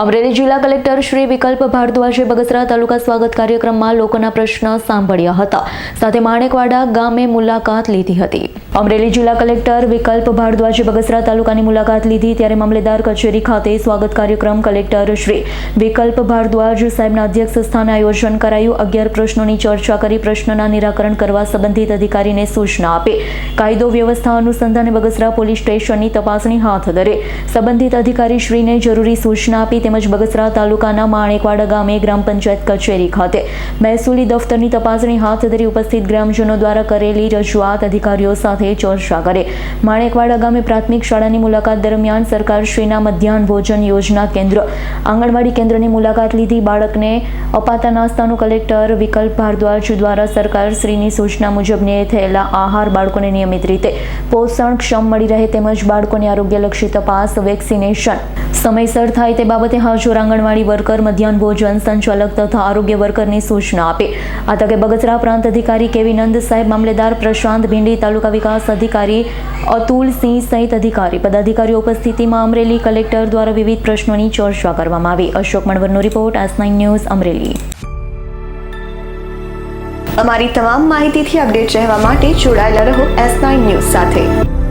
અમરેલી જિલ્લા કલેક્ટર શ્રી વિકલ્પ ભારદ્વાજે બગસરા તાલુકા સ્વાગત કાર્યક્રમમાં લોકોના પ્રશ્ન સાંભળ્યા હતા. સાથે માણેકવાડા ગામે મુલાકાત લીધી હતી. અમરેલી જિલ્લા કલેક્ટર વિકલ્પ ભારદ્વાજે બગસરા તાલુકાની મુલાકાત લીધી ત્યારે મામલેદાર કચેરી ખાતે સ્વાગત કાર્યક્રમ કલેક્ટર શ્રી વિકલ્પ ભારદ્વાજ સાહેબના અધ્યક્ષ સ્થાને આયોજન કરાયું. અગિયાર પ્રશ્નોની ચર્ચા કરી પ્રશ્નના નિરાકરણ કરવા સંબંધિત અધિકારીને સૂચના આપી. કાયદો વ્યવસ્થા અનુસંધાને બગસરા પોલીસ સ્ટેશનની તપાસણી હાથ ધરે. સંબંધિત અધિકારી શ્રીને જરૂરી સૂચના આપી તેમજ બગસરા તાલુકાના માણેકવાડા ગામે ગ્રામ પંચાયત કચેરી ખાતે મહેસૂલી દફતરની તપાસણી હાથ ધરી ઉપસ્થિત ગ્રામજનો દ્વારા કરેલી રજૂઆત અધિકારીઓ સાથે ચર્ચા કરે. માણેકવાડા ગામે પ્રાથમિક શાળાની મુલાકાત દરમિયાન સરકારશ્રીના મધ્યાહન ભોજન યોજના કેન્દ્ર આંગણવાડી કેન્દ્રની મુલાકાત લીધી. બાળકને અપાતા નાસ્તાનું કલેક્ટર વિકલ્પ ભારદ્વાજ દ્વારા સરકારશ્રીની સૂચના મુજબને થયેલા આહાર બાળકોને નિયમિત રીતે પોષણક્ષમ મળી રહે તેમજ બાળકોની આરોગ્યલક્ષી તપાસ, વેક્સિનેશન સમયસર થાય તે બાબતે હાજર આંગણવાડી વર્કર, મધ્યાહન ભોજન સંચાલક તથા આરોગ્ય વર્કરની સૂચના આપે. આ તકે બગસરા પ્રાંત અધિકારી કેવી નંદ સાહેબ, મામલેદાર પ્રશાંત ભીંડી, તાલુકા વિકાસ અધિકારી અતુલ સિંહ સહિત અધિકારી, પદાધિકારીઓ ઉપસ્થિતિમાં અમરેલી કલેક્ટર દ્વારા વિવિધ પ્રશ્નોની ચર્ચા કરવામાં આવી. Ashok મણવરનો report, S nine news, Amreli. અમારી તમામ માહિતીથી અપડેટ રહેવા માટે જોડાયેલા રહો એસ નાઇન ન્યૂઝ સાથે.